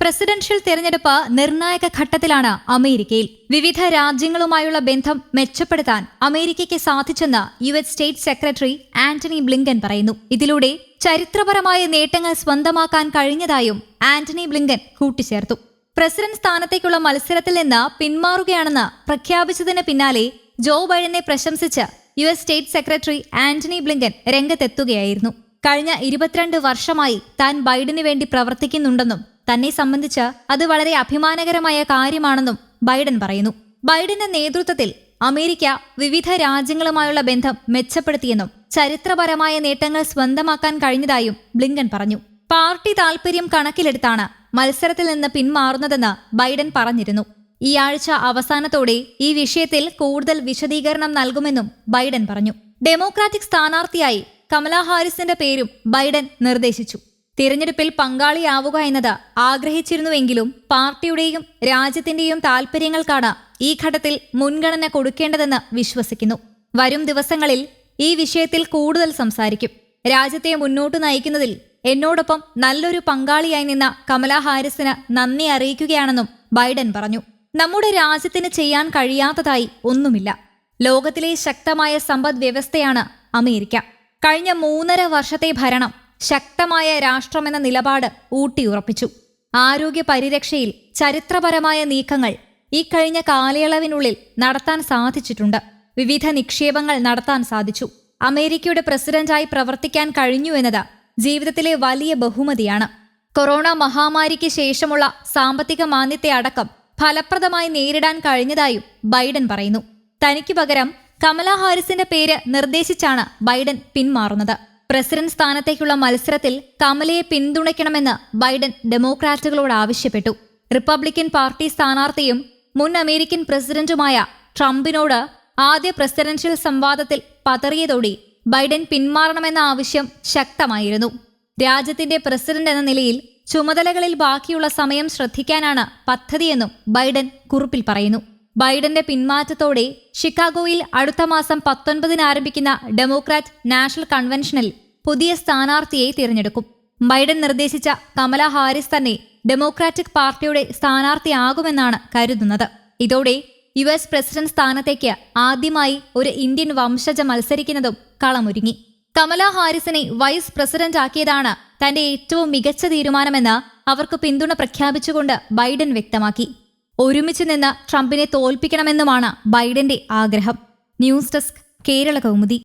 Presidential തെരഞ്ഞെടുപ്പ് നിർണായക ഘട്ടത്തിലാണ് അമേരിക്കയിൽ വിവിധ രാജ്യങ്ങളുമായുള്ള ബന്ധം മെച്ചപ്പെടുത്താൻ അമേരിക്കയ്ക്ക് സാധിച്ചെന്ന് U S state secretary Antony Blinken പറയുന്നു. ഇതിലൂടെ ചരിത്രപരമായ നേട്ടങ്ങൾ സ്വന്തമാക്കാൻ കഴിഞ്ഞതായും ആന്റണി ബ്ലിങ്കൻ കൂട്ടിച്ചേർത്തു. പ്രസിഡന്റ് സ്ഥാനത്തേക്കുള്ള മത്സരത്തിൽ നിന്ന് പിന്മാറുകയാണെന്ന് പ്രഖ്യാപിച്ചതിന് പിന്നാലെ ജോ ബൈഡനെ പ്രശംസിച്ച് U S state secretary Antony Blinken രംഗത്തെത്തുകയായിരുന്നു. കഴിഞ്ഞ ഇരുപത്തിരണ്ട് വർഷമായി താൻ ബൈഡന് വേണ്ടി പ്രവർത്തിക്കുന്നുണ്ടെന്നും തന്നെ സംബന്ധിച്ച് അത് വളരെ അഭിമാനകരമായ കാര്യമാണെന്നും ബൈഡൻ പറയുന്നു. ബൈഡന്റെ നേതൃത്വത്തിൽ അമേരിക്ക വിവിധ രാജ്യങ്ങളുമായുള്ള ബന്ധം മെച്ചപ്പെടുത്തിയെന്നും ചരിത്രപരമായ നേട്ടങ്ങൾ സ്വന്തമാക്കാൻ കഴിഞ്ഞതായും ബ്ലിങ്കൻ പറഞ്ഞു. പാർട്ടി താൽപര്യം കണക്കിലെടുത്താണ് മത്സരത്തിൽ നിന്ന് പിന്മാറുന്നതെന്ന് ബൈഡൻ പറഞ്ഞിരുന്നു. ഈ ആഴ്ച അവസാനത്തോടെ ഈ വിഷയത്തിൽ കൂടുതൽ വിശദീകരണം നൽകുമെന്നും ബൈഡൻ പറഞ്ഞു. ഡെമോക്രാറ്റിക് സ്ഥാനാർത്ഥിയായി കമലാ ഹാരിസിന്റെ പേരും ബൈഡൻ നിർദ്ദേശിച്ചു. തിരഞ്ഞെടുപ്പിൽ പങ്കാളിയാവുക എന്നത് ആഗ്രഹിച്ചിരുന്നുവെങ്കിലും പാർട്ടിയുടെയും രാജ്യത്തിന്റെയും താൽപര്യങ്ങൾക്കാണ് ഈ ഘട്ടത്തിൽ മുൻഗണന കൊടുക്കേണ്ടതെന്ന് വിശ്വസിക്കുന്നു. വരും ദിവസങ്ങളിൽ ഈ വിഷയത്തിൽ കൂടുതൽ സംസാരിക്കും. രാജ്യത്തെ മുന്നോട്ട് നയിക്കുന്നതിൽ എന്നോടൊപ്പം നല്ലൊരു പങ്കാളിയായി നിന്ന കമലാ ഹാരിസിന് നന്ദി അറിയിക്കുകയാണെന്നും ബൈഡൻ പറഞ്ഞു. നമ്മുടെ രാജ്യത്തിന് ചെയ്യാൻ കഴിയാത്തതായി ഒന്നുമില്ല. ലോകത്തിലെ ശക്തമായ സമ്പദ് വ്യവസ്ഥയാണ് അമേരിക്ക. കഴിഞ്ഞ മൂന്നര വർഷത്തെ ഭരണം ശക്തമായ രാഷ്ട്രമെന്ന നിലപാട് ഊട്ടിയുറപ്പിച്ചു. ആരോഗ്യ പരിരക്ഷയിൽ ചരിത്രപരമായ നീക്കങ്ങൾ ഈ കഴിഞ്ഞ കാലയളവിനുള്ളിൽ നടത്താൻ സാധിച്ചിട്ടുണ്ട്. വിവിധ നിക്ഷേപങ്ങൾ നടത്താൻ സാധിച്ചു. അമേരിക്കയുടെ പ്രസിഡന്റായി പ്രവർത്തിക്കാൻ കഴിഞ്ഞു എന്നത് ജീവിതത്തിലെ വലിയ ബഹുമതിയാണ്. കൊറോണ മഹാമാരിക്ക് ശേഷമുള്ള സാമ്പത്തിക മാന്ദ്യത്തെ അടക്കം ഫലപ്രദമായി നേരിടാൻ കഴിഞ്ഞതായും ബൈഡൻ പറയുന്നു. തനിക്ക് പകരം കമലാ ഹാരിസിന്റെ പേര് നിർദ്ദേശിച്ചാണ് ബൈഡൻ പിന്മാറുന്നത്. പ്രസിഡന്റ് സ്ഥാനത്തേക്കുള്ള മത്സരത്തിൽ കമലയെ പിന്തുണയ്ക്കണമെന്ന് ബൈഡൻ ഡെമോക്രാറ്റുകളോട് ആവശ്യപ്പെട്ടു. റിപ്പബ്ലിക്കൻ പാർട്ടി സ്ഥാനാർത്ഥിയും മുൻ അമേരിക്കൻ പ്രസിഡന്റുമായ ട്രംപിനോട് ആദ്യ പ്രസിഡൻഷ്യൽ സംവാദത്തിൽ പതറിയതോടെ ബൈഡൻ പിന്മാറണമെന്ന ആവശ്യം ശക്തമായിരുന്നു. രാജ്യത്തിന്റെ പ്രസിഡന്റ് എന്ന നിലയിൽ ചുമതലകളിൽ ബാക്കിയുള്ള സമയം ശ്രദ്ധിക്കാനാണ് പദ്ധതിയെന്നും ബൈഡൻ കുറിപ്പിൽ പറയുന്നു. ബൈഡന്റെ പിന്മാറ്റത്തോടെ ഷിക്കാഗോയിൽ അടുത്ത മാസം പത്തൊൻപതിന് ആരംഭിക്കുന്ന ഡെമോക്രാറ്റ് നാഷണൽ കൺവെൻഷനിൽ പുതിയ സ്ഥാനാർത്ഥിയെ തിരഞ്ഞെടുക്കും. ബൈഡൻ നിർദ്ദേശിച്ച കമല ഹാരിസ് തന്നെ ഡെമോക്രാറ്റിക് പാർട്ടിയുടെ സ്ഥാനാർത്ഥിയാകുമെന്നാണ് കരുതുന്നത്. ഇതോടെ യു എസ് പ്രസിഡന്റ് സ്ഥാനത്തേക്ക് ആദ്യമായി ഒരു ഇന്ത്യൻ വംശജ മത്സരിക്കുന്നതും കളമൊരുങ്ങി. കമല ഹാരിസിനെ വൈസ് പ്രസിഡന്റ് ആക്കിയതാണ് തന്റെ ഏറ്റവും മികച്ച തീരുമാനമെന്ന് അവർക്ക് പിന്തുണ പ്രഖ്യാപിച്ചുകൊണ്ട് ബൈഡൻ വ്യക്തമാക്കി. ഒരുമിച്ച് നിന്ന് ട്രംപിനെ തോൽപ്പിക്കണമെന്നുമാണ് ബൈഡന്റെ ആഗ്രഹം. News desk Kerala Kaumudi.